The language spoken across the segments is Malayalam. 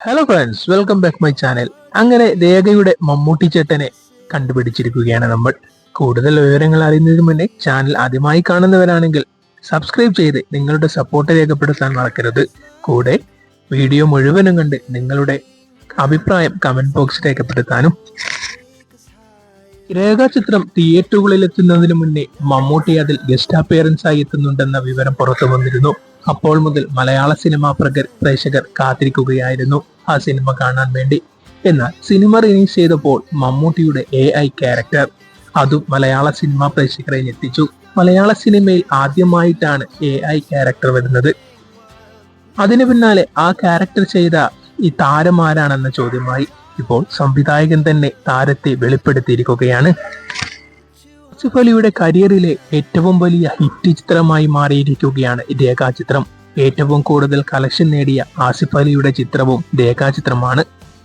Hello friends welcome back my channel അങ്ങനെ രേഖയുടെ മമ്മൂട്ടി ചേട്ടനെ കണ്ടുപിടിച്ചിരിക്കുകയാണ് നമ്മൾ. കൂടുതൽ വിവരങ്ങൾ അറിയുന്നതിന് മുന്നേ ചാനൽ ആദ്യമായി കാണുന്നവരാണെങ്കിൽ സബ്സ്ക്രൈബ് ചെയ്ത് നിങ്ങളുടെ സപ്പോർട്ട് രേഖപ്പെടുത്താൻ മറക്കരുത്. കൂടെ വീഡിയോ മുഴുവനും കണ്ട് നിങ്ങളുടെ അഭിപ്രായം കമന്റ് ബോക്സ് രേഖപ്പെടുത്താനും. രേഖാചിത്രം തിയേറ്ററുകളിൽ എത്തുന്നതിന് മുന്നേ മമ്മൂട്ടി അതിൽ ഗസ്റ്റ് അപ്പിയറൻസ് ആയി എത്തുന്നുണ്ടെന്ന വിവരം പുറത്തു വന്നിരുന്നു. അപ്പോൾ മുതൽ മലയാള സിനിമാ പ്രക പ്രേക്ഷകർ കാത്തിരിക്കുകയായിരുന്നു ആ സിനിമ കാണാൻ വേണ്ടി. എന്നാൽ സിനിമ റിലീസ് ചെയ്തപ്പോൾ മമ്മൂട്ടിയുടെ എ ഐ ക്യാരക്ടർ അതും മലയാള സിനിമാ പ്രേക്ഷകരെ ഞെട്ടിച്ചു. മലയാള സിനിമയിൽ ആദ്യമായിട്ടാണ് എ ഐ ക്യാരക്ടർ വരുന്നത്. അതിനു പിന്നാലെ ആ ക്യാരക്ടർ ചെയ്ത ഈ താരം ആരാണെന്ന ചോദ്യമായി. ഇപ്പോൾ സംവിധായകൻ തന്നെ താരത്തെ വെളിപ്പെടുത്തിയിരിക്കുകയാണ്. ആസിഫ് അലിയുടെ കരിയറിലെ ഏറ്റവും വലിയ ഹിറ്റ് ചിത്രമായി മാറിയിരിക്കുകയാണ് രേഖാചിത്രം. ഏറ്റവും കൂടുതൽ കളക്ഷൻ നേടിയ ആസിഫ് അലിയുടെ ചിത്രവും രേഖാചിത്രമാണ്.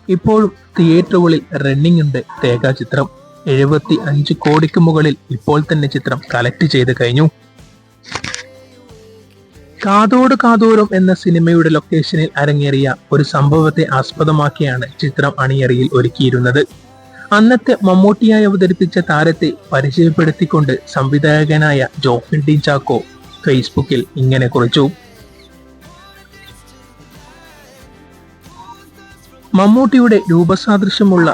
ഇപ്പോഴും തിയേറ്ററുകളിൽ റണ്ണിംഗ് ഉണ്ട് രേഖാചിത്രം. എഴുപത്തി അഞ്ച് കോടിക്ക് മുകളിൽ ഇപ്പോൾ തന്നെ ചിത്രം കളക്ട് ചെയ്ത് കഴിഞ്ഞു. കാതോട് കാതോരം എന്ന സിനിമയുടെ ലൊക്കേഷനിൽ അരങ്ങേറിയ ഒരു സംഭവത്തെ ആസ്പദമാക്കിയാണ് ചിത്രം അണിയറിയിൽ ഒരുക്കിയിരുന്നത്. അന്നത്തെ മമ്മൂട്ടിയായി അവതരിപ്പിച്ച താരത്തെ പരിചയപ്പെടുത്തിക്കൊണ്ട് സംവിധായകനായ ജോഫിൻ ഡി ചാക്കോ ഫേസ്ബുക്കിൽ ഇങ്ങനെ കുറിച്ചു. മമ്മൂട്ടിയുടെ രൂപസാദൃശ്യമുള്ള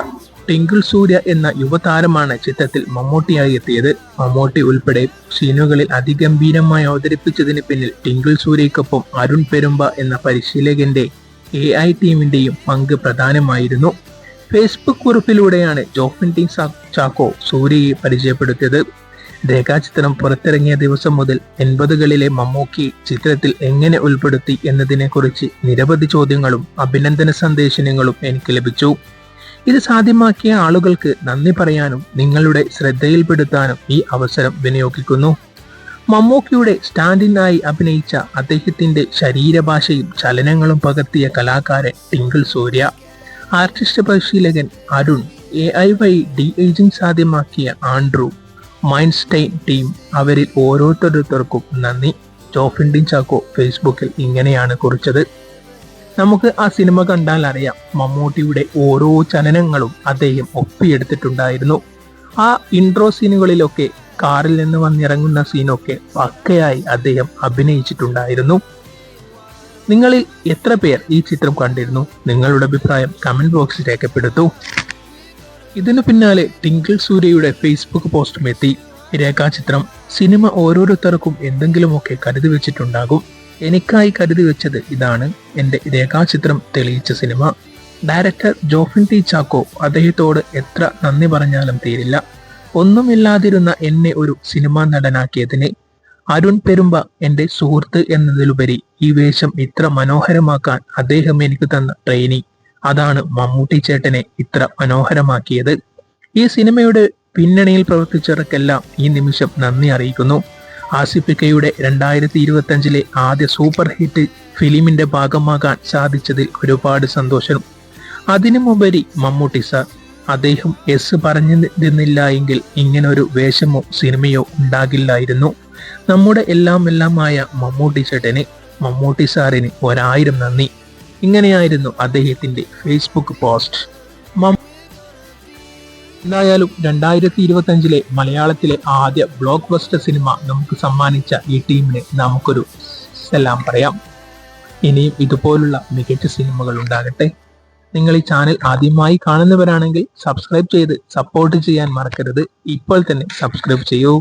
ടിങ്കിൾ സൂര്യ എന്ന യുവതാരമാണ് ചിത്രത്തിൽ മമ്മൂട്ടിയായി എത്തിയത്. മമ്മൂട്ടി ഉൾപ്പെടെ സീനുകളിൽ അതിഗംഭീരമായി അവതരിപ്പിച്ചതിന് പിന്നിൽ ടിങ്കിൾ സൂര്യയ്ക്കൊപ്പം അരുൺ പെരുമ്പ എന്ന പരിശീലകന്റെ എ ഐ ടീമിന്റെയും പങ്ക് പ്രധാനമായിരുന്നു. ഫേസ്ബുക്ക് കുറിപ്പിലൂടെയാണ് ജോഫിൻ ടി ചാക്കോ സൂര്യയെ പരിചയപ്പെടുത്തിയത്. രേഖാചിത്രം പുറത്തിറങ്ങിയ ദിവസം മുതൽ എൺപതുകളിലെ മമ്മൂക്കി ചിത്രത്തിൽ എങ്ങനെ ഉൾപ്പെടുത്തി എന്നതിനെക്കുറിച്ച് നിരവധി ചോദ്യങ്ങളും അഭിനന്ദന സന്ദേശങ്ങളും എനിക്ക് ലഭിച്ചു. ഇത് സാധ്യമാക്കിയ ആളുകൾക്ക് നന്ദി പറയാനും നിങ്ങളുടെ ശ്രദ്ധയിൽപ്പെടുത്താനും ഈ അവസരം വിനിയോഗിക്കുന്നു. മമ്മൂക്കിയുടെ സ്റ്റാൻഡിനായി അഭിനയിച്ച അദ്ദേഹത്തിന്റെ ശരീരഭാഷയും ചലനങ്ങളും പകർത്തിയ കലാകാരൻ ടിങ്കിൾ സൂര്യ. ആർട്ടിസ്റ്റ് പരിശീലകൻ Arun A I Y de-aging സാധ്യമാക്കിയ Andrew മൈൻസ്റ്റൈൻ team അവരിൽ ഓരോരുത്തർക്കും നന്ദി. ജോഫിൻഡിൻ ചാക്കോ ഫേസ്ബുക്കിൽ ഇങ്ങനെയാണ് കുറിച്ചത്. നമുക്ക് ആ സിനിമ കണ്ടാൽ അറിയാം മമ്മൂട്ടിയുടെ ഓരോ ചലനങ്ങളും അദ്ദേഹം ഒപ്പിയെടുത്തിട്ടുണ്ടായിരുന്നു. ആ ഇൻട്രോ സീനുകളിലൊക്കെ കാറിൽ നിന്ന് വന്നിറങ്ങുന്ന സീനൊക്കെ പക്കയായി അദ്ദേഹം അഭിനയിച്ചിട്ടുണ്ടായിരുന്നു. നിങ്ങളിൽ എത്ര പേർ ഈ ചിത്രം കണ്ടിരുന്നു? നിങ്ങളുടെ അഭിപ്രായം കമന്റ് ബോക്സിൽ രേഖപ്പെടുത്തൂ. ഇതിനു പിന്നാലെ ടിങ്കിൾ സൂര്യയുടെ ഫേസ്ബുക്ക് പോസ്റ്റും എത്തി. രേഖാചിത്രം സിനിമ ഓരോരുത്തർക്കും എന്തെങ്കിലുമൊക്കെ കരുതി വെച്ചിട്ടുണ്ടാകും. എനിക്കായി കരുതി വെച്ചത് ഇതാണ്. എന്റെ രേഖാചിത്രം തെളിയിച്ച cinema director Jofin T Chacko അദ്ദേഹത്തോട് എത്ര നന്ദി പറഞ്ഞാലും തീരില്ല. ഒന്നുമില്ലാതിരുന്ന എന്നെ ഒരു സിനിമാ നടനാക്കിയതിന് അരുൺ പെരുമ്പ എന്റെ സുഹൃത്ത് എന്നതിലുപരി ഈ വേഷം ഇത്ര മനോഹരമാക്കാൻ അദ്ദേഹം എനിക്ക് തന്ന ട്രെയിനിങ് അതാണ് മമ്മൂട്ടി ചേട്ടനെ ഇത്ര മനോഹരമാക്കിയത്. ഈ സിനിമയുടെ പിന്നണിയിൽ പ്രവർത്തിച്ചവർക്കെല്ലാം ഈ നിമിഷം നന്ദി അറിയിക്കുന്നു. ആസിഫിക്കയുടെ രണ്ടായിരത്തി ഇരുപത്തി അഞ്ചിലെ ആദ്യ സൂപ്പർ ഹിറ്റ് ഫിലിമിന്റെ ഭാഗമാകാൻ സാധിച്ചതിൽ ഒരുപാട് സന്തോഷം. അതിനുമുപരി മമ്മൂട്ടി സാർ അദ്ദേഹം എസ് പറഞ്ഞിരുന്നില്ല എങ്കിൽ ഇങ്ങനൊരു വേഷമോ സിനിമയോ ഉണ്ടാകില്ലായിരുന്നു. നമ്മുടെ എല്ലാം എല്ലാമായ മമ്മൂട്ടി ചേട്ടന് മമ്മൂട്ടി സാറിന് ഒരായിരം നന്ദി. ഇങ്ങനെയായിരുന്നു അദ്ദേഹത്തിന്റെ ഫേസ്ബുക്ക് പോസ്റ്റ് എന്തായാലും രണ്ടായിരത്തി ഇരുപത്തി അഞ്ചിലെ മലയാളത്തിലെ ആദ്യ ബ്ലോക്ക് ബസ്റ്റർ സിനിമ നമുക്ക് സമ്മാനിച്ച ഈ ടീമിന് നമുക്കൊരു എല്ലാം പറയാം. ഇനിയും ഇതുപോലുള്ള മികച്ച സിനിമകൾ ഉണ്ടാകട്ടെ. നിങ്ങൾ ഈ ചാനൽ ആദ്യമായി കാണുന്നവരാണെങ്കിൽ സബ്സ്ക്രൈബ് ചെയ്ത് സപ്പോർട്ട് ചെയ്യാൻ മറക്കരുത്. ഇപ്പോൾ തന്നെ സബ്സ്ക്രൈബ് ചെയ്യൂ.